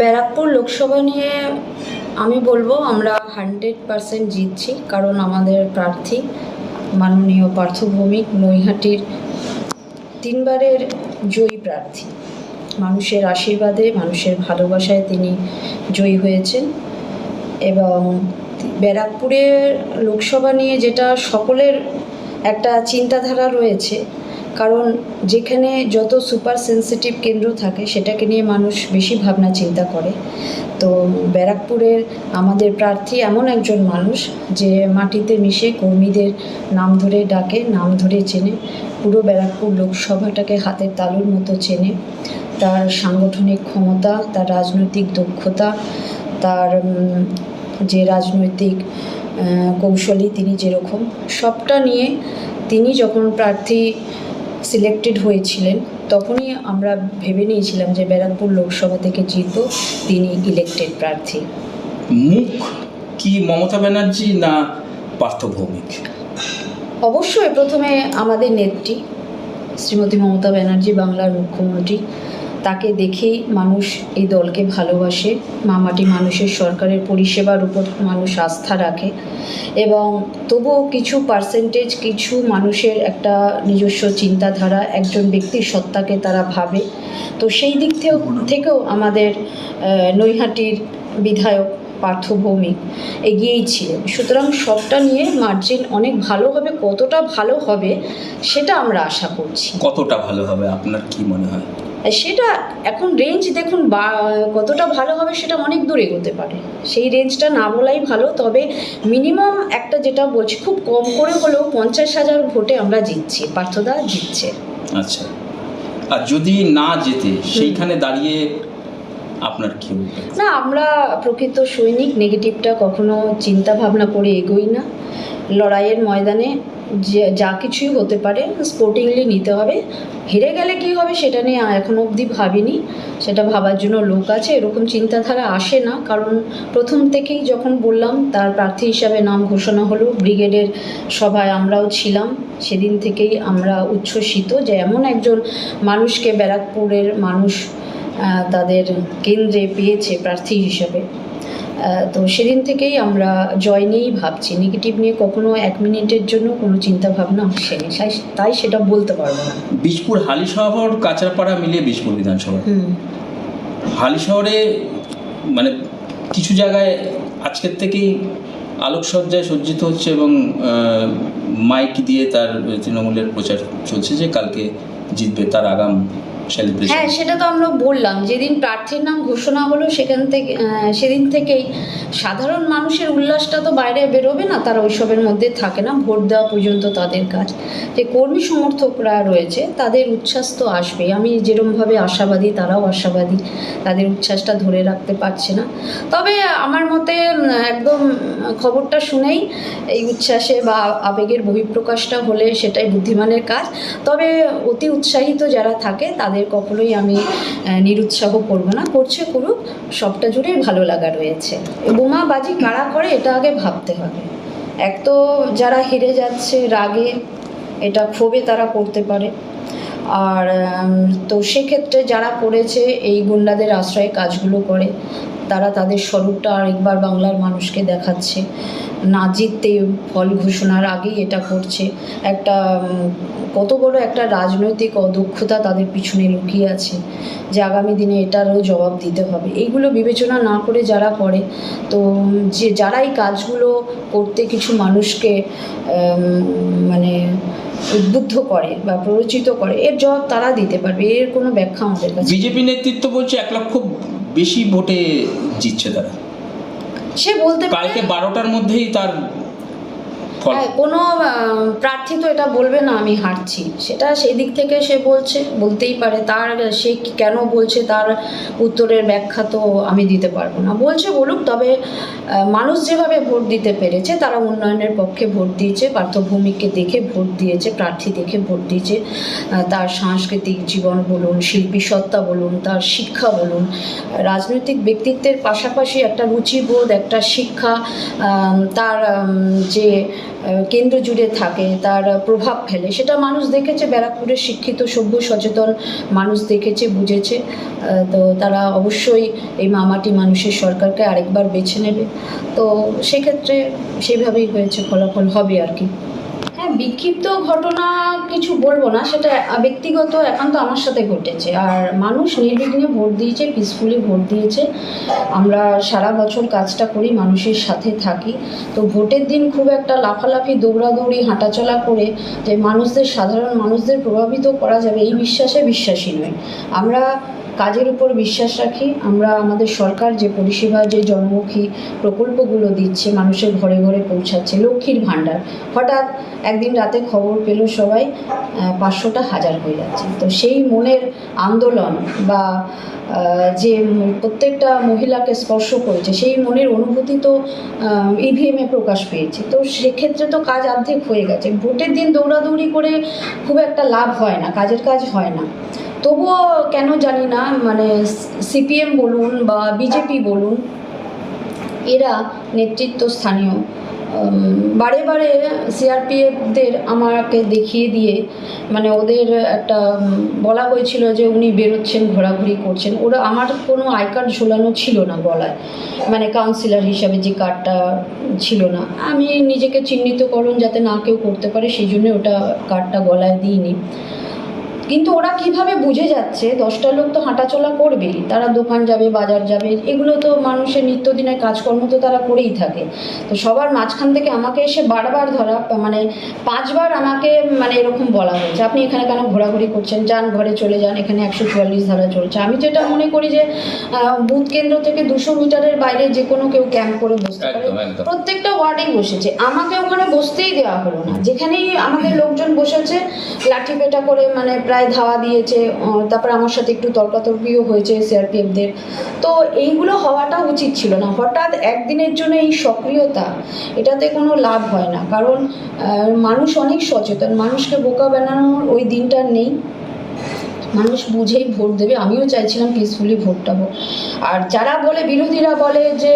ব্যারাকপুর লোকসভা নিয়ে আমি বলব, আমরা হান্ড্রেড পারসেন্ট জিতছি, কারণ আমাদের প্রার্থী মাননীয় পার্থ ভৌমিক নৈহাটির তিনবারের জয়ী প্রার্থী। মানুষের আশীর্বাদে, মানুষের ভালোবাসায় তিনি জয়ী হয়েছেন এবং ব্যারাকপুরের লোকসভা নিয়ে যেটা সকলের একটা চিন্তাধারা রয়েছে কারণ যেখানে যত সুপার সেন্সিটিভ কেন্দ্র থাকে, সেটাকে নিয়ে মানুষ বেশি ভাবনা চিন্তা করে। তো ব্যারাকপুরের আমাদের প্রার্থী এমন একজন মানুষ যে মাটিতে মিশে কর্মীদের নাম ধরে ডাকে, নাম ধরে চেনে, পুরো ব্যারাকপুর লোকসভাটাকে হাতের তালুর মতো চেনে। তার সাংগঠনিক ক্ষমতা, তার রাজনৈতিক দক্ষতা, তার যে রাজনৈতিক কৌশলী তিনি যেরকম, সবটা নিয়ে তিনি যখন প্রার্থী সিলেক্টেড হয়েছিলেন তখনই আমরা ভেবে নিয়েছিলাম যে ব্যারাকপুর লোকসভা থেকে জিতব তিনি ইলেক্টেড প্রার্থী। মুখ কি মমতা ব্যানার্জি না পার্থ ভৌমিক? অবশ্যই প্রথমে আমাদের নেত্রী শ্রীমতী মমতা ব্যানার্জি বাংলার মুখ্যমন্ত্রী। তাকে দেখেই মানুষ এই দলকে ভালোবাসে। মামাটি মানুষের সরকারের পরিষেবার উপর মানুষ আস্থা রাখে এবং তবুও কিছু পার্সেন্টেজ কিছু মানুষের একটা নিজস্ব চিন্তাধারা, একজন ব্যক্তির সত্তাকে তারা ভাবে। তো সেই দিক থেকেও আমাদের নৈহাটির বিধায়ক পার্থ ভৌমিক এগিয়েই ছিলেন। সুতরাং সবটা নিয়ে মার্জিন অনেক ভালো হবে, কতটা ভালো হবে, সেটা আমরা আশা করছি। কতটা ভালো হবে, আপনার কি মনে হয়? সেটা এখন রেঞ্জ দেখুন বা কতটা ভালো হবে সেটা অনেক দূর এগোতে পারে। সেই রেঞ্জটা না বলাই ভালো তবে মিনিমাম একটা যেটা বলছি খুব কম করে হলেও পঞ্চাশ হাজার ভোটে আমরা জিতছি পার্থদা জিতছে। আচ্ছা। আর যদি না যেতে সেইখানে দাঁড়িয়ে আপনার কি না আমরা প্রকৃত সৈনিক নেগেটিভটা কখনো চিন্তা ভাবনা করে এগোই না। লড়াইয়ের ময়দানে যে, যা কিছুই হতে পারে স্পোর্টিংলি নিতে হবে। হেরে গেলে কী হবে সেটা নিয়ে এখনও অবধি ভাবিনি। সেটা ভাবার জন্য লোক আছে, এরকম চিন্তাধারা আসে না। কারণ প্রথম থেকেই যখন বললাম, তার প্রার্থী হিসাবে নাম ঘোষণা হলো, ব্রিগেডের সভায় আমরাও ছিলাম। সেদিন থেকেই আমরা উচ্ছ্বসিত যে এমন একজন মানুষকে ব্যারাকপুরের মানুষ তাদের কেন্দ্রে পেয়েছে প্রার্থী হিসেবে। তো সেদিন থেকেই আমরা জয় নিয়েই ভাবছি। নেগেটিভ নিয়ে কখনো এক মিনিটের জন্য কোনো চিন্তা ভাবনা আসেনি। তাই- তাই সেটা বলতে পারব না। বীজপুর হালি শহর কাঁচরাপাড়া মিলিয়ে বীজপুর বিধানসভা। হালি শহরে মানে কিছু জায়গায় আজকের থেকেই আলোকসজ্জায় সজ্জিত হচ্ছে এবং মাইক দিয়ে তার তৃণমূলের প্রচার চলছে যে কালকে জিতবে তার আগাম সেলিব্রেশন হ্যাঁ সেটা তো আমরা বললাম যেদিন প্রার্থীর নাম ঘোষণা হলো সেখান থেকে সেদিন থেকেই সাধারণ মানুষের উল্লাসটা তো বাইরে বেরোবে না তারা ওইসবের মধ্যে থাকে না ভোট দেওয়া পর্যন্ত তাদের কাজ। যে কর্মী সমর্থকরা রয়েছে তাদের উচ্ছ্বাস তো আসবেই। আমি যেরমভাবে আশাবাদী তারাও আশাবাদী তাদের উচ্ছ্বাসটা ধরে রাখতে পারছে না। তবে আমার মতে একদম খবরটা শুনেই এই উচ্ছ্বাসে বা আবেগের বহিঃপ্রকাশটা হলে সেটাই বুদ্ধিমানের কাজ। তবে অতি উৎসাহিত যারা থাকে তাদের কখনোই আমি নিরুৎসাহ করব না। করছে করুক, সবটা জুড়ে ভালো লাগা রয়েছে। বোমাবাজি কারা করে, এটা আগে ভাবতে হবে। এক তো যারা হেরে যাচ্ছে রাগে, এটা ক্ষোভে তারা করতে পারে। আর তো সেক্ষেত্রে যারা করেছে, এই গুন্ডাদের আশ্রয়ে কাজগুলো করে। তারা তাদের স্বরূপটা আরেকবার বাংলার মানুষকে দেখাচ্ছে। না জিততে ফল ঘোষণার আগেই এটা করছে একটা কত বড় একটা রাজনৈতিক অদক্ষতা তাদের পিছনে লুকিয়ে আছে যে আগামী দিনে এটারও জবাব দিতে হবে। এইগুলো বিবেচনা না করে যারা করে, তো যে, যারা এই কাজগুলো করতে কিছু মানুষকে মানে উদ্বুদ্ধ করে বা প্ররোচিত করে, এর জবাব তারা দিতে পারবে। এর কোনো ব্যাখ্যা আমাদের কাছে বিজেপি নেতৃত্ব বলছে এক লক্ষ বেশি ভোটে জিতছে তারা। সে বলতে পারে কালকে বারোটার মধ্যেই তার হ্যাঁ কোনো প্রার্থী তো এটা বলবে না, আমি হারছি। সেটা সেই দিক থেকে সে বলছে, বলতেই পারে। তার, সে কেন বলছে, তার উত্তরের ব্যাখ্যা তো আমি দিতে পারব না। বলছে বলুক, তবে মানুষ যেভাবে ভোট দিতে পেরেছে, তারা উন্নয়নের পক্ষে ভোট দিয়েছে, পার্থভূমিকে দেখে ভোট দিয়েছে, প্রার্থী দেখে ভোট দিয়েছে তার সাংস্কৃতিক জীবন বলুন, শিল্পী সত্তা বলুন, তার শিক্ষা বলুন, রাজনৈতিক ব্যক্তিত্বের পাশাপাশি একটা রুচিবোধ, একটা শিক্ষা তার যে কেন্দ্র জুড়ে থাকে, তার প্রভাব ফেলে। সেটা মানুষ দেখেছে, ব্যারাকপুরের শিক্ষিত, সভ্য, সচেতন মানুষ দেখেছে, বুঝেছে। তো তারা অবশ্যই এই মামাটি মানুষের সরকারকে আরেকবার বেছে নেবে। তো সেক্ষেত্রে সেভাবেই হয়েছে, ফলাফল হবে আর কি। বিক্ষিপ্ত ঘটনা কিছু বলব না, সেটা ব্যক্তিগত একান্ত আমার সাথে ঘটেছে। আর মানুষ নির্বিঘ্নে ভোট দিয়েছে পিসফুলি ভোট দিয়েছে। আমরা সারা বছর কাজটা করি, মানুষের সাথে থাকি। তো ভোটের দিন খুব একটা লাফালাফি, দৌড়াদৌড়ি, হাঁটাচলা করে যে মানুষদের, সাধারণ মানুষদের প্রভাবিত করা যাবে, এই বিশ্বাসে বিশ্বাসী নয় আমরা কাজের উপর বিশ্বাস রাখি, আমরা আমাদের সরকার যে পরিষেবা, যে জনমুখী প্রকল্পগুলো দিচ্ছে, মানুষের ঘরে ঘরে পৌঁছাচ্ছে, লক্ষ্মীর ভাণ্ডার, হঠাৎ একদিন রাতে খবর পেল সবাই পাঁচশোটা হাজার হয়ে যাচ্ছে। তো সেই মনের আন্দোলন বা যে প্রত্যেকটা মহিলাকে স্পর্শ করেছে, সেই মনের অনুভূতি তো ইভিএমে প্রকাশ পেয়েছে। তো সেক্ষেত্রে তো কাজ অর্ধেক হয়ে গেছে। ভোটের দিন দৌড়াদৌড়ি করে খুব একটা লাভ হয় না, কাজের কাজ হয় না। তবুও কেন জানি না মানে সিপিএম বলুন বা বিজেপি বলুন, এরা নেতৃত্ব স্থানীয়। বারে বারে সিআরপিএফদের আমাকে দেখিয়ে দিয়ে মানে ওদের একটা বলা হয়েছিল যে উনি বেরোচ্ছেন, ঘোরাঘুরি করছেন। ওরা আমার কোনো আই কার্ড ঝোলানো ছিল না গলায়। মানে কাউন্সিলর হিসাবে যে কার্ডটা ছিল না। আমি নিজেকে চিহ্নিতকরণ যাতে না কেউ করতে পারে, সেই জন্য ওটা কার্ডটা গলায় দিইনি। কিন্তু ওরা কীভাবে বুঝে যাচ্ছে? দশটা লোক তো হাঁটাচলা করবেই। তারা দোকান যাবে বাজার যাবে। এগুলো তো মানুষের নিত্যদিনের কাজকর্ম তো তারা করেই থাকে। তো সবার মাঝখান থেকে আমাকে এসে বারবার ধরা মানে পাঁচবার আমাকে মানে এরকম বলা হয়েছে। আপনি এখানে কেন ঘোরাঘুরি করছেন? যান ঘরে চলে যান। এখানে একশো চুয়াল্লিশ ধারা চলছে। আমি যেটা মনে করি যে বুথ কেন্দ্র থেকে দুশো মিটারের বাইরে যে কোনো কেউ ক্যাম্প করে বসতে পারে। প্রত্যেকটা ওয়ার্ডেই বসেছে। আমাকে ওখানে বসতেই দেওয়া হলো না। যেখানেই আমাদের লোকজন বসেছে লাঠি পেটা করে মানে প্রায় ধাওয়া দিয়েছে তারপর আমার সাথে একটু তর্কাতর্কিও হয়েছে সিআরপিএফদের তো এইগুলো হওয়াটা উচিত ছিল না। হঠাৎ একদিনের জন্য এই সক্রিয়তা, এটাতে কোনো লাভ হয় না। কারণ মানুষ অনেক সচেতন, মানুষকে বোকা বানানোর ওই দিনটা নেই। মানুষ বুঝেই ভোট দেবে। আমিও চাইছিলাম পিসফুলি ভোটটা হোক আর যারা বলে, বিরোধীরা বলে যে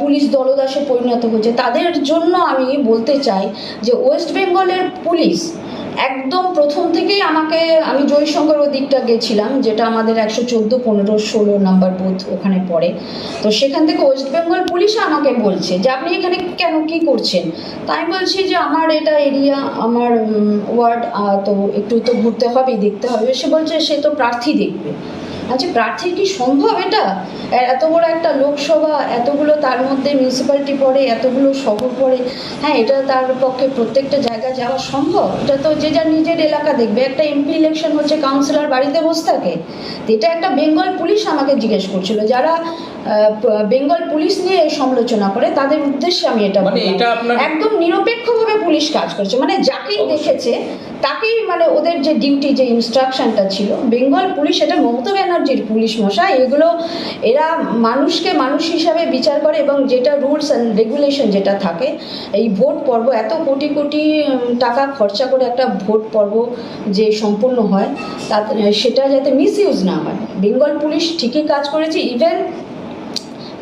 পুলিশ দলদাসে পরিণত হচ্ছে তাদের জন্য আমি বলতে চাই যে ওয়েস্ট বেঙ্গলের পুলিশ একদম প্রথম থেকেই আমাকে, আমি জয়শঙ্কর ওই দিকটা গেছিলাম, যেটা আমাদের একশো চোদ্দ, পনেরো, ষোলো নাম্বার বুথ ওখানে পড়ে। তো সেখান থেকে ওয়েস্ট বেঙ্গল পুলিশ আমাকে বলছে যে, আপনি এখানে কেন কি করছেন? তাই বলছি যে, আমার এটা এরিয়া, আমার ওয়ার্ড তো একটু তো ঘুরতে হবে, দেখতে হবে। সে বলছে, সে তো প্রার্থী দেখবে। আচ্ছা প্রার্থীর কি সম্ভব এটা? এত বড় একটা লোকসভা, এতগুলো তার মধ্যে মিউনিসিপ্যালিটি পড়ে, এতগুলো শহর পড়ে হ্যাঁ এটা তার পক্ষে প্রত্যেকটা জায়গা যাওয়া সম্ভব? এটা তো যে যার নিজের এলাকা দেখবে, একটা এমপি ইলেকশন হচ্ছে কাউন্সিলর বাড়িতে বসে থাকে। এটা একটা বেঙ্গল পুলিশ আমাকে জিজ্ঞেস করছিল, যারা বেঙ্গল পুলিশ নিয়ে সমালোচনা করে তাদের উদ্দেশ্যে আমি এটা মানে একদম নিরপেক্ষভাবে পুলিশ কাজ করছে। মানে যাকেই দেখেছে তাকেই মানে ওদের যে ডিউটি যে ইনস্ট্রাকশনটা ছিল বেঙ্গল পুলিশ এটা মমতা ব্যানার্জির পুলিশ মশাই এগুলো এরা মানুষকে মানুষ হিসাবে বিচার করে এবং যেটা রুলস অ্যান্ড রেগুলেশন যেটা থাকে এই ভোট পর্ব এত কোটি কোটি টাকা খরচা করে একটা ভোট পর্ব যে সম্পূর্ণ হয় তা সেটা যাতে মিস ইউজ না হয়। বেঙ্গল পুলিশ ঠিকই কাজ করেছে ইভেন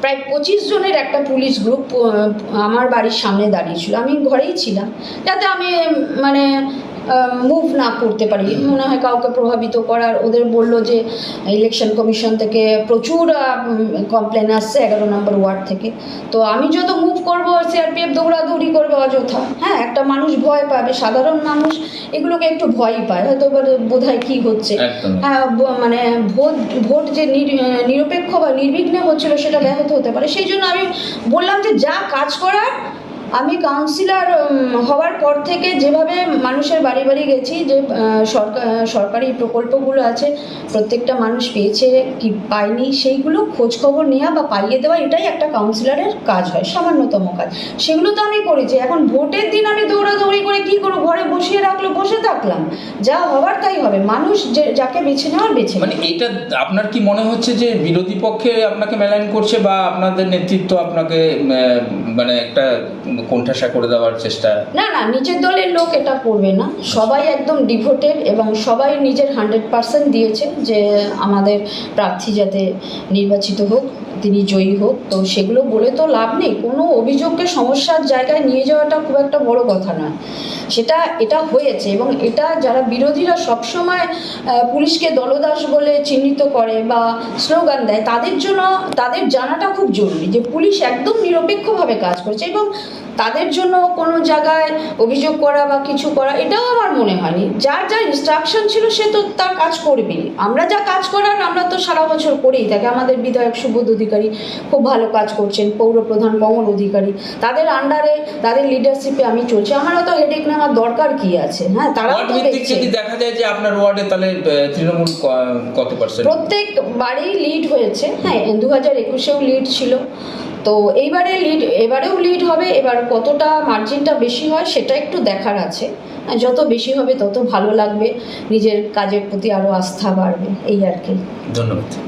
প্রায় পঁচিশ জনের একটা পুলিশ গ্রুপ আমার বাড়ির সামনে দাঁড়িয়েছিল আমি ঘরেই ছিলাম। যাতে আমি মানে মুভ না করতে পারি। মনে হয় কাউকে প্রভাবিত করার। ওদের বলল যে ইলেকশন কমিশন থেকে প্রচুর কমপ্লেন আসছে এগারো নম্বর ওয়ার্ড থেকে। তো আমি যত মুভ করব সিআরপিএফ দৌড়াদৌড়ি করবে অযথা। হ্যাঁ একটা মানুষ ভয় পাবে সাধারণ মানুষ এগুলোকে একটু ভয়ই পায়। হয়তো বোধ হয় কী হচ্ছে। হ্যাঁ মানে ভোট ভোট যে নির- নিরপেক্ষ বা নির্বিঘ্নে হচ্ছিল সেটা ব্যাহত হতে পারে। সেই জন্য আমি বললাম যে যা কাজ করার আমি কাউন্সিলর হওয়ার পর থেকে যেভাবে মানুষের বাড়ি বাড়ি গেছি যে সরকার সরকারি প্রকল্পগুলো আছে প্রত্যেকটা মানুষ পেয়েছে কি পায়নি সেইগুলো খোঁজখবর নেওয়া বা পাইয়ে দেওয়া এটাই একটা কাউন্সিলরের কাজ হয় সামান্যতম কাজ। সেগুলো তো আমি করেছি এখন ভোটের দিন আমি দৌড়াদৌড়ি করে কি করব ঘরে বসিয়ে রাখল বসে থাকলাম যা হবার তাই হবে মানুষ যে যাকে বেছে নেওয়ার বেছে মানে এটা আপনার কি মনে হচ্ছে যে বিরোধী পক্ষে আপনাকে মেলাইন করছে বা আপনাদের নেতৃত্ব আপনাকে মানে একটা কোণঠাসা করে দেওয়ার চেষ্টা। না না, নিজের দলের লোক এটা করবে না। সবাই একদম ডিভোটেড এবং সবাই নিজের হান্ড্রেড পার্সেন্ট দিয়েছে যে আমাদের প্রার্থী যাতে নির্বাচিত হোক, তিনি জয়ী হোক। তো সেগুলো বলে তো লাভ নেই। কোনো অভিযোগকে সমস্যার জায়গায় নিয়ে যাওয়াটা খুব একটা বড় কথা নয়। সেটা, এটা হয়েছে এবং এটা যারা বিরোধীরা সবসময় পুলিশকে দলদাস বলে চিহ্নিত করে বা স্লোগান দেয়, তাদের জন্য, তাদের জানাটা খুব জরুরি যে পুলিশ একদম নিরপেক্ষভাবে কাজ করছে এবং তাদের জন্য কোনো জায়গায় অভিযোগ করা বা কিছু করা এটাও আমার মনে হয়নি। যার যা ইনস্ট্রাকশন ছিল সে তো তার কাজ করবেই। আমরা যা কাজ করার আমরা তো সারা বছর করেই থাকি। আমাদের বিধায়ক সুবোধ অধিকারী খুব ভালো কাজ করছেন পৌর প্রধান কমল অধিকারী। তাদের আন্ডারে তাদের লিডারশিপে আমি চলছি। আমারও তো হেডেক নেওয়ার দরকার কি আছে? হ্যাঁ তারাও তো দেখছে। দেখা যায় যে আপনার ওয়ার্ডে তাহলে তৃণমূল কত পার্সেন্ট প্রত্যেক বারেই লিড হয়েছে। হ্যাঁ দু হাজার একুশেও লিড ছিল। তো এইবারে লিড এবারেও লিড হবে, এবার কতটা মার্জিনটা বেশি হয় সেটা একটু দেখার আছে। যত বেশি হবে তত ভালো লাগবে, নিজের কাজের প্রতি আরও আস্থা বাড়বে, এই আর কি। ধন্যবাদ।